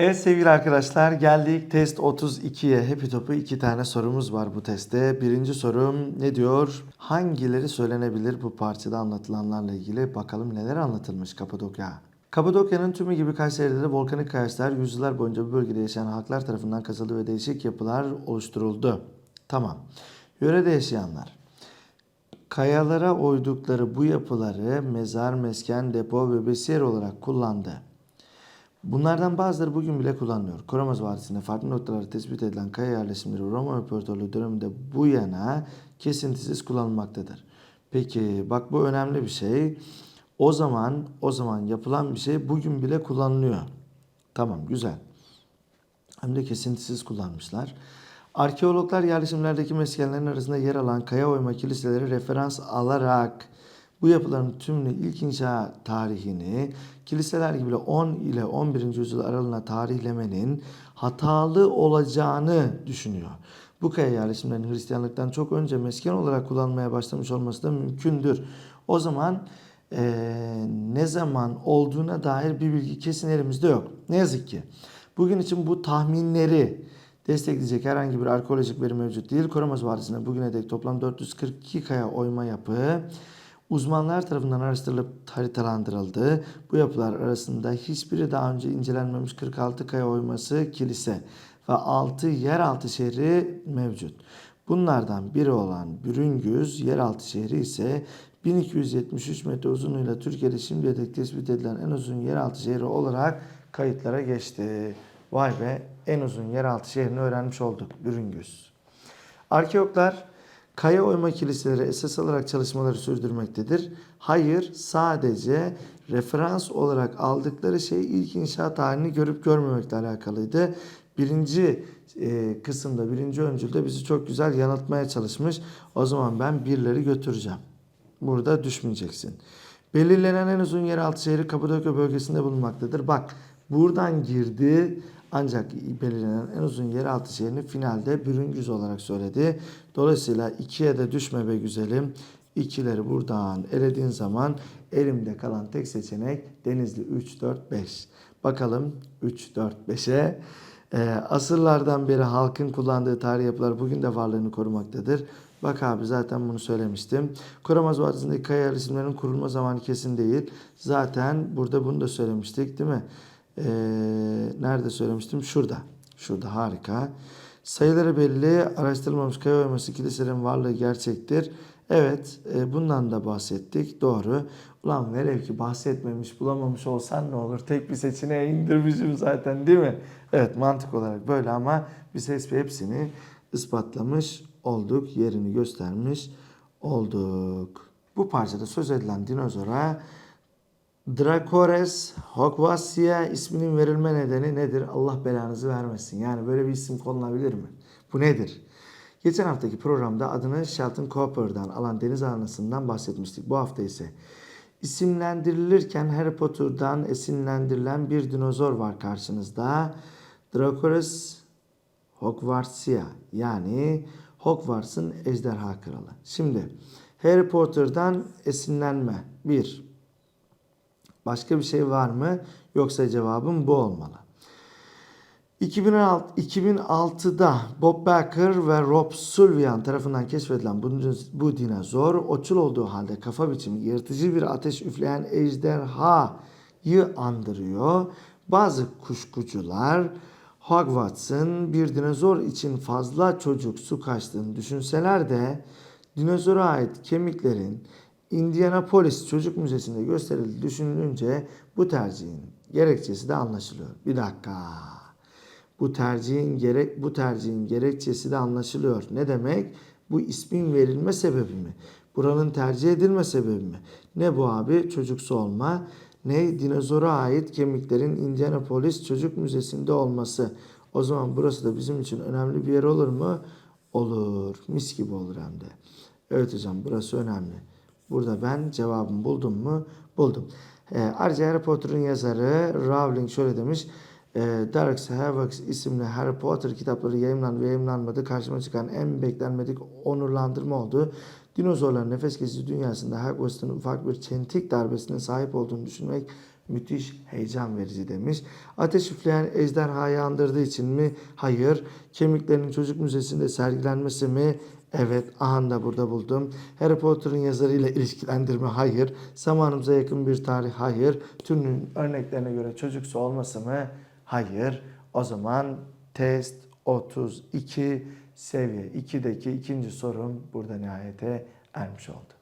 Evet sevgili arkadaşlar geldik test 32'ye. Happy Top'u iki tane sorumuz var bu testte. Birinci sorum ne diyor? Hangileri söylenebilir bu parçada anlatılanlarla ilgili? Bakalım neler anlatılmış Kapadokya. Kapadokya'nın tümü gibi Kayseri'de de volkanik kayaçlar yüzyıllar boyunca bu bölgede yaşayan halklar tarafından kazıldı ve değişik yapılar oluşturuldu. Tamam. Yörede yaşayanlar. Kayalara oydukları bu yapıları mezar, mesken, depo ve besiyer olarak kullandı. Bunlardan bazıları bugün bile kullanılıyor. Koramaz Vadisi'nde farklı noktalarda tespit edilen kaya yerleşimleri Roma İmparatorluğu döneminde bu yana kesintisiz kullanılmaktadır. Peki bak bu önemli bir şey. O zaman o zaman yapılan bir şey bugün bile kullanılıyor. Tamam güzel. Hem de kesintisiz kullanmışlar. Arkeologlar yerleşimlerdeki meskenlerin arasında yer alan kaya oyma kiliseleri referans alarak bu yapıların tümünü ilk inşa tarihini kiliseler gibi 10 ile 11. yüzyıl aralığına tarihlemenin hatalı olacağını düşünüyor. Bu kaya yerleşimlerinin Hristiyanlıktan çok önce mesken olarak kullanmaya başlamış olması da mümkündür. O zaman eee, ne zaman olduğuna dair bir bilgi kesin elimizde yok. Ne yazık ki. Bugün için bu tahminleri destekleyecek herhangi bir arkeolojik veri mevcut değil. Koramaz Vadisi'nde bugüne dek toplam 442 kaya oyma yapı uzmanlar tarafından araştırılıp haritalandırıldı. Bu yapılar arasında hiçbiri daha önce incelenmemiş 46 kaya oyması kilise ve 6 yeraltı şehri mevcut. Bunlardan biri olan Bürüngüz yeraltı şehri ise 1273 metre uzunluğuyla Türkiye'de şimdiye dek tespit edilen en uzun yeraltı şehri olarak kayıtlara geçti. Vay be en uzun yeraltı şehrini öğrenmiş olduk Bürüngüz. Arkeologlar kaya oyma kiliseleri esas alarak çalışmaları sürdürmektedir. Hayır, sadece referans olarak aldıkları şey ilk inşaat halini görüp görmemekle alakalıydı. Birinci e, kısımda, birinci öncülde bizi çok güzel yanıltmaya çalışmış. O zaman ben birleri götüreceğim. Burada düşmeyeceksin. Belirlenen en uzun yeraltı şehri Kapadokya bölgesinde bulunmaktadır. Bak buradan girdi ancak belirlenen en uzun yeraltı şehrini finalde Bürüngüz olarak söyledi. Dolayısıyla ikiye de düşme be güzelim. İkileri buradan elediğin zaman elimde kalan tek seçenek Denizli 3, 4, 5. Bakalım 3, 4, 5'e. Ee, asırlardan beri halkın kullandığı tarih yapılar bugün de varlığını korumaktadır. Bak abi zaten bunu söylemiştim. Koramaz Vadisi'ndeki kaya yerleşimlerinin kurulma zamanı kesin değil. Zaten burada bunu da söylemiştik değil mi? Ee, nerede söylemiştim? Şurada. Şurada harika. Sayıları belli, araştırılmamış kaya oyması kiliselerin varlığı gerçektir. Evet, e, bundan da bahsettik. Doğru. Ulan velev ki bahsetmemiş, bulamamış olsan ne olur? Tek bir seçeneğe indirmişim zaten değil mi? Evet, mantık olarak böyle ama biz hepsini ispatlamış olduk, yerini göstermiş olduk. Bu parçada söz edilen dinozora Dracores Hogwassia isminin verilme nedeni nedir? Allah belanızı vermesin. Yani böyle bir isim konulabilir mi? Bu nedir? Geçen haftaki programda adını Shelton Cooper'dan alan deniz anasından bahsetmiştik. Bu hafta ise isimlendirilirken Harry Potter'dan esinlendirilen bir dinozor var karşınızda. Dracores Hogwartsia yani Hogwarts'ın ejderha kralı. Şimdi Harry Potter'dan esinlenme. Bir. Başka bir şey var mı? Yoksa cevabım bu olmalı. 2006, 2006'da Bob Baker ve Rob Sullivan tarafından keşfedilen bu, bu dinozor otçul olduğu halde kafa biçimi yırtıcı bir ateş üfleyen ejderhayı andırıyor. Bazı kuşkucular Hogwarts'ın bir dinozor için fazla çocuk su kaçtığını düşünseler de dinozora ait kemiklerin Indianapolis Çocuk Müzesi'nde gösterildiği düşünülünce bu tercihin gerekçesi de anlaşılıyor. Bir dakika. Bu tercihin gerek bu tercihin gerekçesi de anlaşılıyor. Ne demek? Bu ismin verilme sebebi mi? Buranın tercih edilme sebebi mi? Ne bu abi? Çocuksu olma. Ne dinozora ait kemiklerin Indianapolis Çocuk Müzesi'nde olması. O zaman burası da bizim için önemli bir yer olur mu? Olur. Mis gibi olur hem de. Evet hocam burası önemli. Burada ben cevabımı buldum mu? Buldum. E, ayrıca Harry Potter'ın yazarı Rowling şöyle demiş. E, Dark Havocs isimli Harry Potter kitapları yayınlandı ve yayınlanmadı. Karşıma çıkan en beklenmedik onurlandırma oldu. Dinozorların nefes kesici dünyasında Hogwarts'ın ufak bir çentik darbesine sahip olduğunu düşünmek Müthiş heyecan verici demiş. Ateş üfleyen ejderhayı andırdığı için mi? Hayır. Kemiklerin çocuk müzesinde sergilenmesi mi? Evet, aha da burada buldum. Harry Potter'ın yazarıyla ilişkilendirme hayır. Zamanımıza yakın bir tarih hayır. Türünün örneklerine göre çocuksu olması mı? Hayır. O zaman test 32 seviye 2'deki ikinci sorum burada nihayete ermiş oldu.